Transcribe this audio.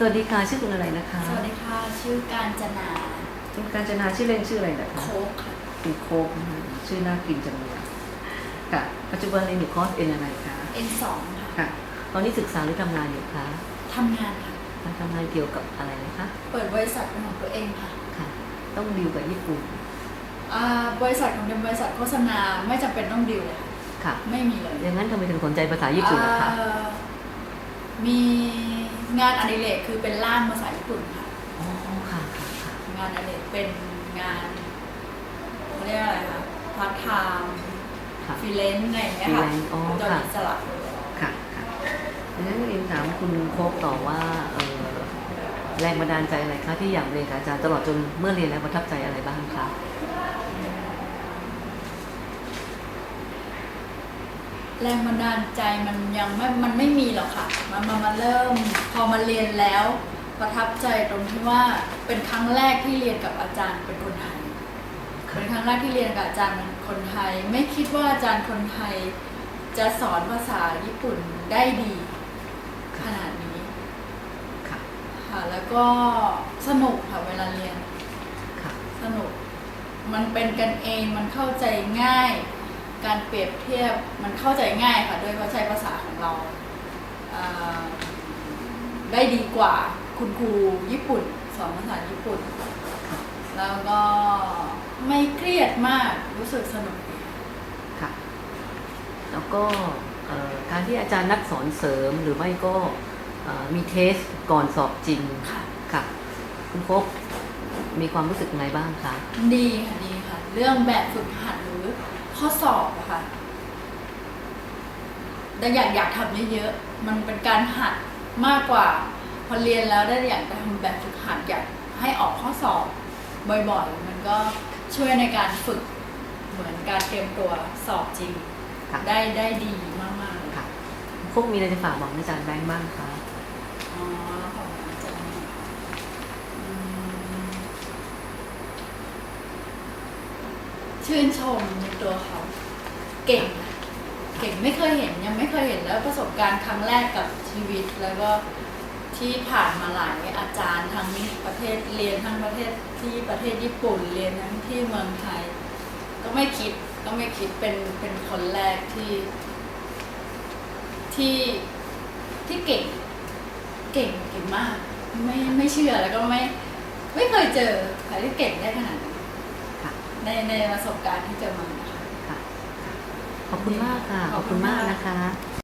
สวัสดีค่ะชื่อคุณอะไรนะคะสวัสดีค่ะชื่อการจนาคุณการจนาชื่อเล่นชื่ออะไรนะคะโคกค่ะคุณโคกนะคะชื่อน่ากินจังเลยค่ะ ปัจจุบันเรียนอยู่คอร์สเอ็นอะไรคะ N2 ค่ะค่ะ ตอนนี้ศึกษาหรือทำงานอยู่คะทำงานค่ะทำงานเกี่ยวกับอะไรนะคะ เปิดบริษัทเป็นของตัวเองค่ะค่ะ ต้องดีลกับญี่ปุ่นอ่าบริษัทของเดมบริษัทโฆษณาไม่จำเป็นต้องดิวเลยค่ะค่ะ ไม่มีเลยอย่างนั้นทำไมถึงสนใจภาษาญี่ปุ่นล่ะคะอ่ามี งานอดิเรกคือเป็นล่ามภาษาญี่ปุ่นค่ะ อ๋อค่ะค่ะค่ะงานอดิเรกเป็นงานเขาเรียกอะไรคะพาร์ทไทม์ค่ะ ฟรีแลนซ์อะไรอย่างเงี้ยค่ะ freelance อ๋อโดยค่ะ อิสระค่ะค่ะดังนั้นเรียนถามคุณโคกต่อว่าเอ่อแรงบันดาลใจอะไรคะที่อยากเรียนกับอาจารย์ตลอดจนเมื่อเรียนแล้วประทับใจอะไรบ้างคะ แรงบันดาลใจมันยังไม่ มันไม่มีหรอกค่ะ มันมามาเริ่ม พอมาเรียนแล้ว ประทับใจตรงที่ว่าเป็นครั้งแรกที่เรียนกับอาจารย์เป็นคนไทย เป็นครั้งแรกที่เรียนกับอาจารย์เป็นคนไทย ไม่คิดว่าอาจารย์คนไทย จะสอนภาษาญี่ปุ่นได้ดีขนาดนี้ ค่ะค่ะ แล้วก็สนุกค่ะเวลาเรียน ค่ะ สนุก มันเป็นกันเอง มันเข้าใจง่าย การเปรียบเทียบมันเข้าใจง่ายค่ะโดยเพราะใช้ภาษาของเราอ่าได้ดีกว่าคุณครูญี่ปุ่น สอนภาษาญี่ปุ่น แล้วก็ไม่เครียดมากรู้สึกสนุกดีค่ะ แล้วก็เอ่อการที่อาจารย์นัดสอนเสริมหรือไม่ก็เอ่อมีเทสก่อนสอบจริงค่ะค่ะ คุณพบมีความรู้สึกยังไงบ้างคะ ดีค่ะดีค่ะ เรื่องแบบฝึกหัดหรือ ข้อสอบอะค่ะ แต่อยากอยากทำเยอะๆ มันเป็นการหัดมากกว่า พอเรียนแล้วได้อยากจะทำแบบฝึกหัดอยากให้ออกข้อสอบบ่อยๆ มันก็ช่วยในการฝึกเหมือนการเตรียมตัวสอบจริง ค่ะ ได้ได้ดีมากๆเลยค่ะคุณพบมีอะไรจะฝากบอกอาจารย์แบงค์บ้างคะ อ๋อของอาจารย์อืม ชื่นชมในตัวเขาเก่ง เก่งไม่เคยเห็นยังไม่เคยเห็นแล้วประสบการณ์ครั้งแรกกับชีวิตแล้วก็ที่ผ่านมาหลายอาจารย์ทั้งประเทศเรียนทั้งประเทศที่ประเทศญี่ปุ่นเรียนทั้งที่เมืองไทย ก็ไม่คิดก็ไม่คิดเป็นเป็นคนแรกที่ที่ที่เก่ง เก่งเก่งมาก ไม่ไม่เชื่อแล้วก็ไม่ ไม่เคยเจอใครที่เก่งได้ขนาดนี้ค่ะ ในในประสบการณ์ที่เจอมานะคะ ค่ะ ขอบคุณมากค่ะ ขอบคุณมากนะคะ